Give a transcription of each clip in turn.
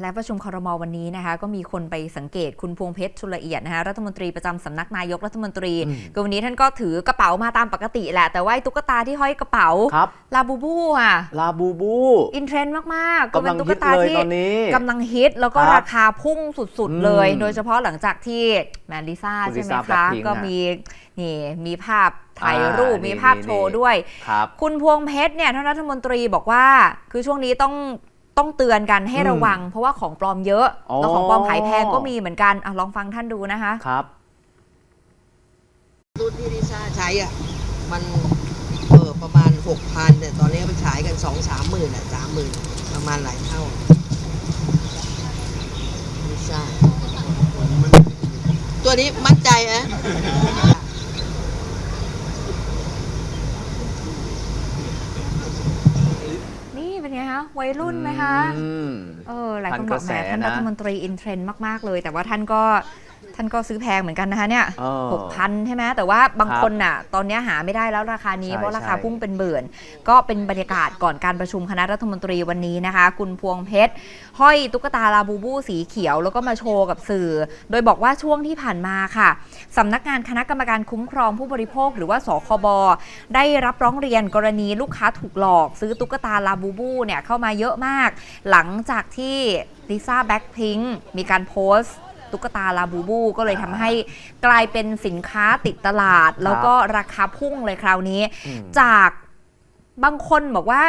และประชุมคอรมอวันนี้นะคะ ก็มีคนไปสังเกตคุณพวงเพชรชุลเอียดนะคะรัฐมนตรีประจำสำนักนายกรัฐมนตรีอืมก็วันนี้ท่านก็ถือกระเป๋ามาตามปกติแหละ แต่ว่าไอ้ตุ๊กตาที่ห้อยกระเป๋าครับลาบูบูอะลาบูบูอินเทรนด์มากๆก็กำเป็ลันงตุ๊กฮิตตาเลยที่ตอนนี้กำลังฮิตแล้วก็ครับราคาพุ่งสุดๆเลยอืมโดยเฉพาะหลังจากที่แมนลิซ่าคุณใช่ไหมลิซ่าคะ Blackpink ก็อะมีนี่มีภาพถ่ายอ่ารูปนี่มีภาพนี่โชว์นี่ด้วยครับคุณพวงเพชรเนี่ยท่านรัฐมนตรีบอกว่า คือช่วงนี้ต้อง ต้องเตือนกันให้อืมระวัง เพราะว่าของปลอมเยอะอ๋อแล้วของปลอมขายแพงก็มีเหมือนกันอะลองฟังท่านดูนะคะครับรุ่นที่ลิซ่าใช้อะมันเออประมาณหกพันแต่ตอนนี้ไปขายกันสองสามหมื่นอะสามหมื่นประมาณหลายเท่าลิซ่าตัวนี้มั่นใจนะ นี่เป็น ไงคะวัยรุ่นไหมคะอืม เออหลายคนทันบกอระกแสแหมท่านนะรัฐมนตรีอินเทรนด์มาก ๆ เลย แต่ว่าท่านก็ ท่านก็ซื้อแพงเหมือนกันนะคะเนี่ยเออ หกพันใช่ไหมแต่ว่าบางครับคนน่ะ ตอนนี้หาไม่ได้แล้วราคานี้ ใช่เพราะราคาใช่ พุ่งเป็นเบื่อน ก็เป็นบรรยากาศก่อนการประชุมคณะรัฐมนตรีวันนี้นะคะ คุณพวงเพชรห้อยตุ๊กตาลาบูบูสีเขียว แล้วก็มาโชว์กับสื่อ โดยบอกว่าช่วงที่ผ่านมาค่ะสำนักงานคณะกรรมการคุ้มครองผู้บริโภค หรือว่าสคบได้รับร้องเรียนกรณีลูกค้าถูกหลอก ซื้อตุ๊กตาลาบูบูเนี่ยเข้ามาเยอะมาก หลังจากที่ลิซ่าแบ็คพิงมีการโพสต์ ตุ๊กตาลาบูบู ก็เลยทำให้กลายเป็นสินค้าติดตลาด แล้วก็ราคาพุ่งเลยคราวนี้ อืม จากบางคนบอกว่า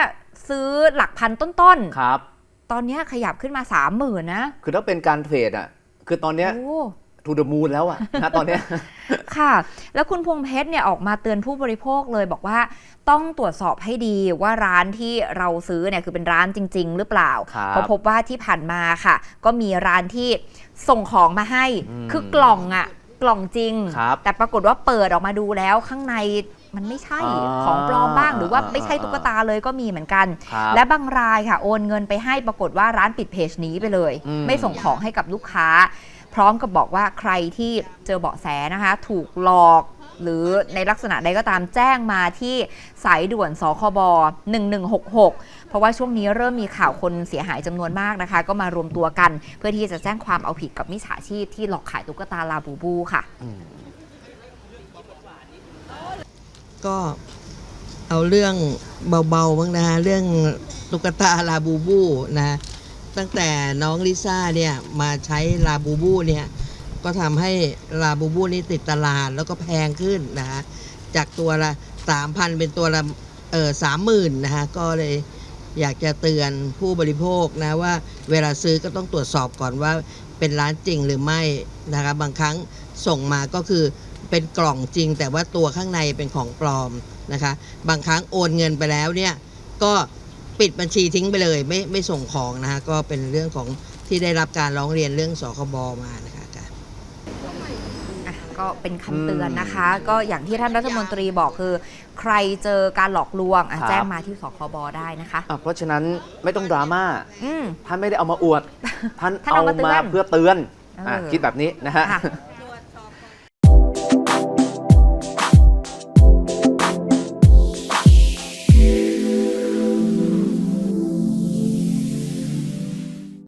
ซื้อหลักพันต้นครับ ๆ ตอนเนี้ยขยับขึ้นมา3 0,000นะคือถ้าเป็นการเทรดอะ คือตอนเนี้ยโอ้ ทูเดอะมูนแล้วอะนะตอนเนี้ยค่ะ แล้วคุณพวงเพชรเนี่ยออกมาเตือนผู้บริโภคเลยบอกว่าต้องตรวจสอบให้ดีว่าร้านที่เราซื้อเนี่ยคือเป็นร้านจริง ๆ หรือเปล่าครับเพราะพบว่าที่ผ่านมาค่ะ ก็มีร้านที่ส่งของมาให้อืมคือกล่องอะกล่องจริงครับแต่ปรากฏว่าเปิดออกมาดูแล้วข้างในมันไม่ใช่อ่าของปลอมบ้าง หรือว่าอ่าไม่ใช่ตุ๊กตาเลยก็มีเหมือนกันครับและบางรายค่ะ โอนเงินไปให้ปรากฏว่าร้านปิดเพจนี้ไปเลยอืมไม่ส่งของให้กับลูกค้า พร้อมกับบอกว่าใครที่เจอเบาะแสนะคะ ถูกหลอกหรือในลักษณะใดก็ตามแจ้งมาที่สายด่วนสคบ 1166 เพราะว่าช่วงนี้เริ่มมีข่าวคนเสียหายจำนวนมากนะคะ ก็มารวมตัวกัน เพื่อที่จะแจ้งความเอาผิดกับมิจฉาชีพที่หลอกขายตุ๊กตาลาบูบูค่ะ ก็เอาเรื่องเบาๆบ้างนะฮะเรื่องตุ๊กตาลาบูบูนะ ตั้งแต่น้องลิซ่าเนี่ยมาใช้ลาบูบูเนี่ยก็ทำให้ลาบูบูนี่ติดตลาดแล้วก็แพงขึ้นนะฮะจากตัวละสามพันเป็นตัวละเออสามหมื่นนะฮะก็เลยอยากจะเตือนผู้บริโภคนะว่าเวลาซื้อก็ต้องตรวจสอบก่อนว่าเป็นร้านจริงหรือไม่นะคะบางครั้งส่งมาก็คือเป็นกล่องจริง แต่ว่าตัวข้างในเป็นของปลอมนะคะ บางครั้งโอนเงินไปแล้วเนี่ยก็ ปิดบัญชีทิ้งไปเลย ไม่ไม่ส่งของนะคะก็เป็นเรื่องของที่ได้รับการร้องเรียนเรื่องสคบมานะคะ อะก็เป็นคำเตือนนะคะ ก็อย่างที่ท่านรัฐมนตรีบอกคือ ใครเจอการหลอกลวงอะครับ แจ้งมาที่สคบได้นะคะ อะเพราะฉะนั้นไม่ต้องดราม่าอืม ท่านไม่ได้เอามาอวด ท่านท่านเอาเอามาเตือนมาเพื่อเตือนเอออะคิดแบบนี้นะฮะ ค่ะ